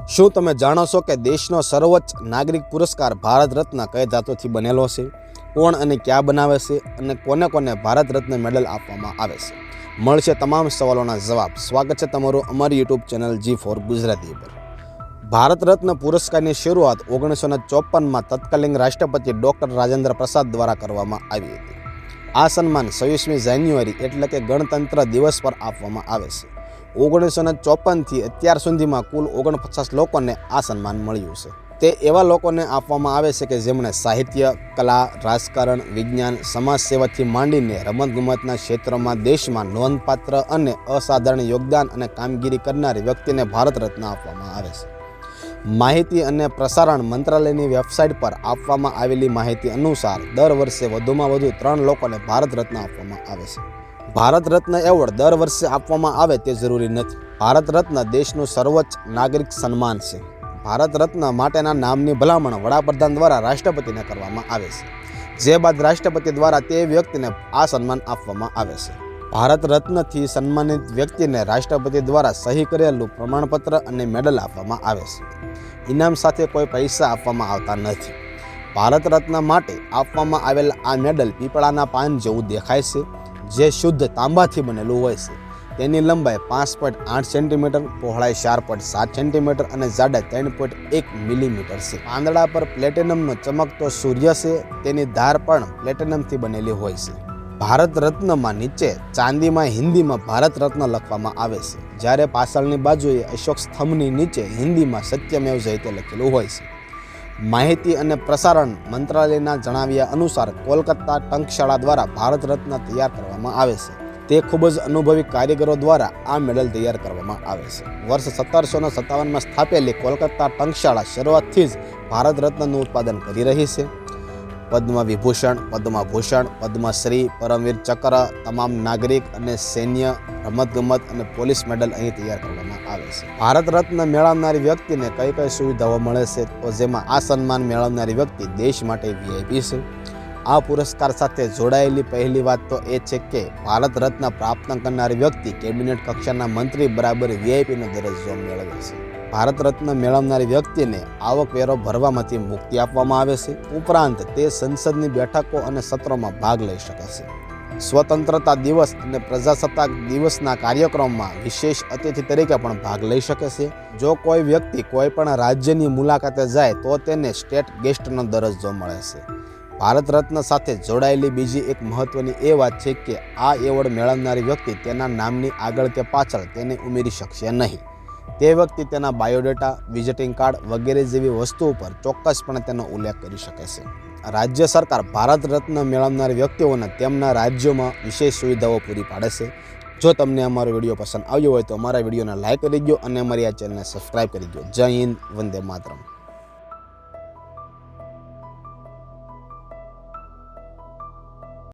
શું તમે જાણો છો કે દેશનો સર્વોચ્ચ નાગરિક પુરસ્કાર ભારત રત્ન કઈ ધાતુથી બનેલો છે? કોણ અને ક્યાં બનાવે છે અને કોને કોને ભારત રત્ન મેડલ આપવામાં આવે છે? મળશે તમામ સવાલોના જવાબ. સ્વાગત છે તમારું અમારી YouTube channel G four Gujarati પર. ભારત રત્ન પુરસ્કારની શરૂઆત ઓગણીસો ચોપનમાં તત્કાલીન રાષ્ટ્રપતિ ડૉક્ટર રાજેન્દ્ર પ્રસાદ દ્વારા કરવામાં આવી હતી. આ સન્માન છવ્વીસમી જાન્યુઆરી એટલે કે ગણતંત્ર દિવસ પર આપવામાં આવે છે. ઓગણીસો ને ચોપનથી અત્યાર સુધીમાં કુલ ઓગણપચાસ લોકોને આ સન્માન મળ્યું છે. તે એવા લોકોને આપવામાં આવે છે કે જેમણે સાહિત્ય, કલા, રાજકારણ, વિજ્ઞાન સમાજ સેવાથી માંડીને રમતગમતના ક્ષેત્રમાં દેશમાં નોંધપાત્ર અને અસાધારણ યોગદાન અને કામગીરી કરનારી વ્યક્તિને ભારત રત્ન આપવામાં આવે છે. માહિતી અને પ્રસારણ મંત્રાલયની વેબસાઇટ પર આપવામાં આવેલી માહિતી અનુસાર, દર વર્ષે વધુમાં વધુ ત્રણ લોકોને ભારત રત્ન આપવામાં આવે છે. ભારત રત્ન એવોર્ડ દર વર્ષે આપવામાં આવે તે જરૂરી નથી. ભારત રત્ન દેશનું સર્વોચ્ચ નાગરિક સન્માન છે. ભારત રત્ન માટેના નામની ભલામણ વડાપ્રધાન દ્વારા રાષ્ટ્રપતિને કરવામાં આવે છે. જે બાદ રાષ્ટ્રપતિ દ્વારા તે વ્યક્તિને આ સન્માન આપવામાં આવે છે. ભારત રત્નથી સન્માનિત વ્યક્તિને રાષ્ટ્રપતિ દ્વારા સહી કરેલું પ્રમાણપત્ર અને મેડલ આપવામાં આવે છે. ઇનામ સાથે કોઈ પૈસા આપવામાં આવતા નથી. ભારત રત્ન માટે આપવામાં આવેલ આ મેડલ પીપળાના પાન જેવું દેખાય છે. જે શુદ્ધ તાંબાથી બનેલું હોય છે. તેની લંબાઈ પાંચ પોઈન્ટ આઠ સેન્ટીમીટર પહોળાઈ ચાર પોઈન્ટ સાત સેન્ટીમીટર અને જાડાઈ ત્રણ પોઈન્ટ એક મિલીમીટર છે. પાંદડા પર પ્લેટિનમનો ચમકતો સૂર્ય છે. તેની ધાર પણ પ્લેટિનમથી બનેલી હોય છે. ભારત રત્નમાં નીચે, ચાંદીમાં હિન્દીમાં ભારત રત્ન લખવામાં આવે છે. જ્યારે પાછળની બાજુએ અશોક સ્તંભની નીચે હિન્દીમાં સત્યમેવ જયતે લખેલું હોય છે. માહિતી અને પ્રસારણ મંત્રાલયના જણાવ્યા અનુસાર કોલકાતા ટંકશાળા દ્વારા ભારત રત્ન તૈયાર કરવામાં આવે છે. તે ખૂબ જ અનુભવી કારીગરો દ્વારા આ મેડલ તૈયાર કરવામાં આવે છે. વર્ષ સત્તરસો સત્તાવનમાં સ્થાપેલી કોલકાતા ટંકશાળા શરૂઆતથી જ ભારત રત્નનું ઉત્પાદન કરી રહી છે. પદ્મ વિભૂષણ પદ્મભૂષણ, પદ્મશ્રી, પરમવીર ચક્ર, તમામ નાગરિક અને સૈન્ય રમતગમત અને પોલીસ મેડલ અહીં તૈયાર કરવામાં આવે છે. ભારત રત્ન મેળવનારી વ્યક્તિને કઈ કઈ સુવિધાઓ મળે છે? તો જેમાં આ સન્માન મેળવનારી વ્યક્તિ દેશ માટે વીઆઈપી છે. આ પુરસ્કાર સાથે જોડાયેલી પહેલી વાત તો એ છે કે ભારત રત્ન પ્રાપ્ત કરનારી વ્યક્તિ કેબિનેટ કક્ષાના મંત્રી બરાબર વીઆઈપીનો દરજ્જો મેળવે છે. ભારત રત્ન મેળવનારી વ્યક્તિને આવકવેરો ભરવામાંથી મુક્તિ આપવામાં આવે છે. ઉપરાંત તે સંસદની બેઠકો અને સત્રોમાં ભાગ લઈ શકે છે. સ્વતંત્રતા દિવસ અને પ્રજાસત્તાક દિવસના કાર્યક્રમમાં વિશેષ અતિથિ તરીકે પણ ભાગ લઈ શકે છે. જો કોઈ વ્યક્તિ કોઈ પણ રાજ્યની મુલાકાતે જાય તો તેને સ્ટેટ ગેસ્ટનો દરજ્જો મળે છે. ભારત રત્ન સાથે જોડાયેલી બીજી એક મહત્વની એ વાત છે કે આ એવોર્ડ મેળવનારી વ્યક્તિ તેના નામની આગળ કે પાછળ તેને ઉમેરી શકશે નહીં. તે વ્યક્તિ તેના બાયોડેટા, વિઝિટિંગ કાર્ડ વગેરે જેવી વસ્તુઓ પર ચોક્કસપણે તેનો ઉલ્લેખ કરી શકે છે. રાજ્ય સરકાર ભારત રત્ન મેળવનાર વ્યક્તિઓને તેમના રાજ્યોમાં વિશેષ સુવિધાઓ પૂરી પાડે છે. જો તમને અમારો વીડિયો પસંદ આવ્યો હોય તો અમારા વિડીયોને લાઇક કરી દો અને અમારી આ ચેનલને સબસ્ક્રાઈબ કરી દો. જય હિન્દ, વંદે માતરમ.